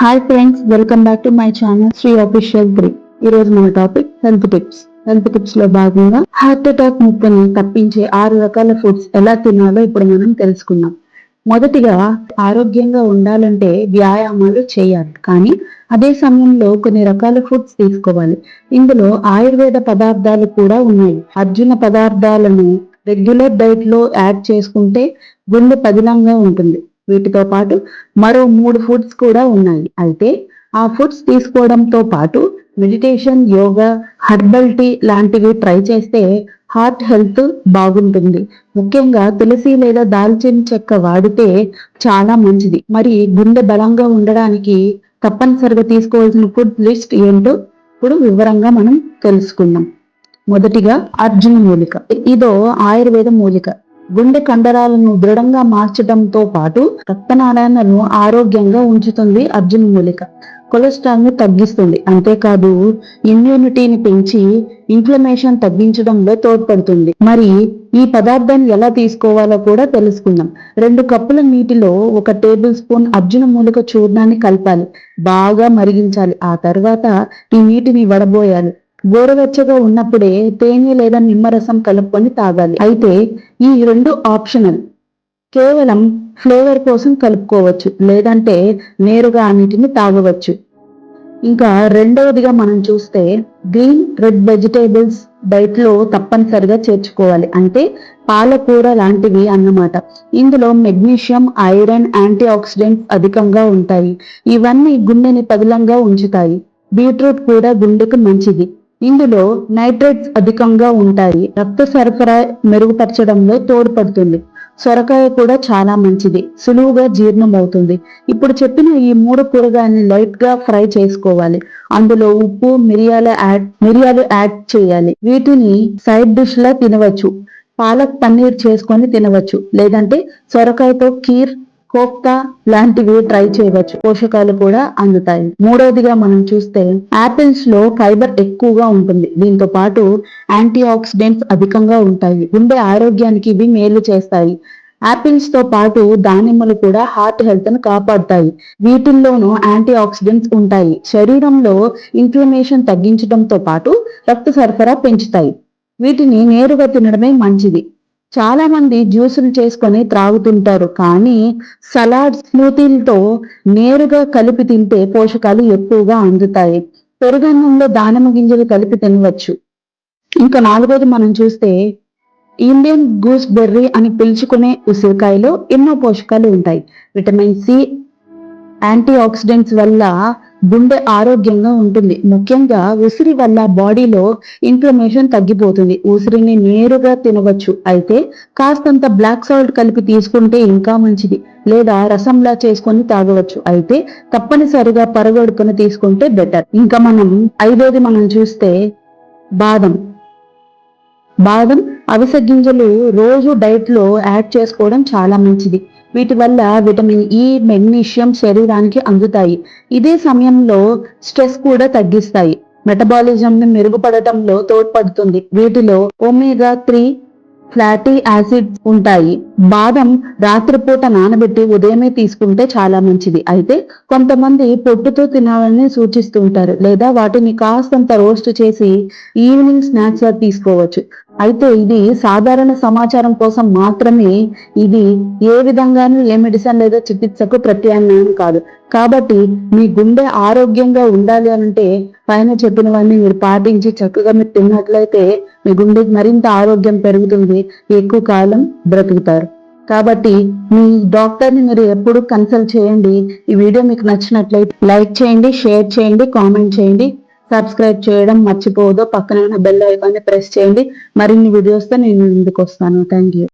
Hi friends welcome back to my channel Sri official గ్రీ ఈ రోజు మన టాపిక్ హెల్త్ టిప్స్ హెల్త్ టిప్స్లో భాగంగా హార్ట్ అటాక్ ముప్పుని తప్పించే ఆరు రకాల ఫుడ్స్ ఎలా తినాలో ఇప్పుడు మనం తెలుసుకుందాం. మొదటిగా ఆరోగ్యంగా ఉండాలంటే వ్యాయామాలు చేయాలి. కానీ అదే సమయంలో కొన్ని రకాల ఫుడ్స్ తీసుకోవాలి. ఇందులో ఆయుర్వేద పదార్థాలు కూడా ఉన్నాయి. అర్జున పదార్థాలను రెగ్యులర్ డైట్లో యాడ్ చేసుకుంటే గుండె పదిలంగా ఉంటుంది. వీటితో పాటు మరో మూడు ఫుడ్స్ కూడా ఉన్నాయి. అయితే ఆ ఫుడ్స్ తీసుకోవడంతో పాటు మెడిటేషన్ యోగా హర్బల్ టీ లాంటివి ట్రై చేస్తే హార్ట్ హెల్త్ బాగుంటుంది. ముఖ్యంగా తులసి లేదా దాల్చిన చెక్క వాడితే చాలా మంచిది. మరి గుండె బలంగా ఉండడానికి తప్పనిసరిగా తీసుకోవాల్సిన ఫుడ్ లిస్ట్ ఏంటో ఇప్పుడు వివరంగా మనం తెలుసుకుందాం. మొదటిగా అర్జున మూలిక. ఇదో ఆయుర్వేద మూలిక. గుండె కండరాలను దృఢంగా మార్చడంతో పాటు రక్తనాళాలను ఆరోగ్యంగా ఉంచుతుంది అర్జున మూలిక. కొలెస్ట్రాల్ను తగ్గిస్తుంది. అంతేకాదు ఇమ్యూనిటీని పెంచి ఇన్ఫ్లమేషన్ తగ్గించడంలో తోడ్పడుతుంది. మరి ఈ పదార్థాన్ని ఎలా తీసుకోవాలో కూడా తెలుసుకుందాం. రెండు కప్పుల నీటిలో ఒక టేబుల్ స్పూన్ అర్జున మూలిక చూర్ణాన్ని కలపాలి. బాగా మరిగించాలి. ఆ తర్వాత ఈ నీటిని వడబోయాలి. గోరువెచ్చగా ఉన్నప్పుడే తేనె లేదా నిమ్మరసం కలుపుకొని తాగాలి. అయితే ఈ రెండు ఆప్షనల్. కేవలం ఫ్లేవర్ కోసం కలుపుకోవచ్చు లేదంటే నేరుగా అన్నిటిని తాగవచ్చు. ఇంకా రెండవదిగా మనం చూస్తే గ్రీన్ రెడ్ వెజిటేబుల్స్ డైట్లో తప్పనిసరిగా చేర్చుకోవాలి. అంటే పాలకూర లాంటివి అన్నమాట. ఇందులో మెగ్నీషియం ఐరన్ యాంటీ ఆక్సిడెంట్స్ అధికంగా ఉంటాయి. ఇవన్నీ గుండెని పదిలంగా ఉంచుతాయి. బీట్రూట్ కూడా గుండెకు మంచిది. ఇందులో నైట్రేట్స్ అధికంగా ఉంటాయి. రక్త సరఫరా మెరుగుపరచడంలో తోడ్పడుతుంది. సొరకాయ కూడా చాలా మంచిది. సులువుగా జీర్ణం అవుతుంది ఇప్పుడు చెప్పిన ఈ మూడు కూరగాయలని లైట్గా ఫ్రై చేసుకోవాలి. అందులో ఉప్పు మిరియాల యాడ్ మిరియాలు యాడ్ చేయాలి. వీటిని సైడ్ డిష్ లా తినవచ్చు. పాలక్ పన్నీర్ చేసుకొని తినవచ్చు. లేదంటే సొరకాయతో కీర్ కోక్తా లాంటివి ట్రై చేయవచ్చు. పోషకాలు కూడా అందుతాయి. మూడవదిగా మనం చూస్తే ఆపిల్స్లో ఫైబర్ ఎక్కువగా ఉంటుంది. దీంతో పాటు యాంటీ ఆక్సిడెంట్స్ అధికంగా ఉంటాయి. గుండె ఆరోగ్యానికి ఇవి మేలు చేస్తాయి. ఆపిల్స్తో పాటు దానిమ్మలు కూడా హార్ట్ హెల్త్ను కాపాడుతాయి. వీటిల్లోనూ యాంటీ ఆక్సిడెంట్స్ ఉంటాయి. శరీరంలో ఇన్ఫ్లమేషన్ తగ్గించడంతో పాటు రక్త సరఫరా పెంచుతాయి. వీటిని నేరుగా తినడమే మంచిది. చాలా మంది జ్యూసులు చేసుకొని త్రాగుతుంటారు కానీ సలాడ్ స్మూతీలతో నేరుగా కలిపి తింటే పోషకాలు ఎక్కువగా అందుతాయి. పెరుగన్నంలో దానిమ్మ గింజలు కలిపి తినవచ్చు. ఇంకా నాలుగోది మనం చూస్తే ఇండియన్ గూస్ బెర్రీ అని పిలుచుకునే ఉసిరికాయలో ఎన్నో పోషకాలు ఉంటాయి. విటమిన్ సి యాంటీ ఆక్సిడెంట్స్ వల్ల గుండె ఆరోగ్యంగా ఉంటుంది. ముఖ్యంగా ఉసిరి వల్ల బాడీలో ఇన్ఫ్లమేషన్ తగ్గిపోతుంది. ఉసిరిని నేరుగా తినవచ్చు. అయితే కాస్తంత బ్లాక్ సాల్ట్ కలిపి తీసుకుంటే ఇంకా మంచిది. లేదా రసంలా చేసుకొని తాగవచ్చు. అయితే తప్పనిసరిగా పరగడుకుని తీసుకుంటే బెటర్ ఇంకా మనం ఐదోది మనం చూస్తే బాదం. బాదం అవిసె గింజలు రోజు డైట్లో యాడ్ చేసుకోవడం చాలా మంచిది. వీటి వల్ల విటమిన్ ఈ మెగ్నీషియం శరీరానికి అందుతాయి. ఇదే సమయంలో స్ట్రెస్ కూడా తగ్గిస్తాయి. మెటబాలిజం ని మెరుగుపడటంలో తోడ్పడుతుంది. వీటిలో ఒమేగా త్రీ ఫ్లాటీ యాసిడ్స్ ఉంటాయి. బాదం రాత్రిపూట నానబెట్టి ఉదయమే తీసుకుంటే చాలా మంచిది. అయితే కొంతమంది పొట్టుతో తినాలని సూచిస్తుంటారు. లేదా వాటిని కాస్తంత రోస్ట్ చేసి ఈవినింగ్ స్నాక్స్గా తీసుకోవచ్చు. అయితే ఇది సాధారణ సమాచారం కోసం మాత్రమే ఇది ఏ విధంగానూ ఏ మెడిసిన్ లేదా చికిత్సకు ప్రత్యామ్నాయం కాదు. కాబట్టి మీ గుండె ఆరోగ్యంగా ఉండాలి అంటే పైన చెప్పినవన్నీ మీరు పాటించి చక్కగా మీరు తిన్నట్లయితే మీ గుండెకి మరింత ఆరోగ్యం పెరుగుతుంది ఎక్కువ కాలం బ్రతుకుతారు. కాబట్టి మీ డాక్టర్ని మీరు ఎప్పుడు కన్సల్ట్ చేయండి. ఈ వీడియో మీకు నచ్చినట్లయితే లైక్ చేయండి షేర్ చేయండి కామెంట్ చేయండి. సబ్స్క్రైబ్ చేయడం మర్చిపోవద్దు. పక్కన ఉన్న బెల్ ఐకాన్ని ప్రెస్ చేయండి. మరిన్ని వీడియోస్తో నేను ముందుకు వస్తాను. Thank you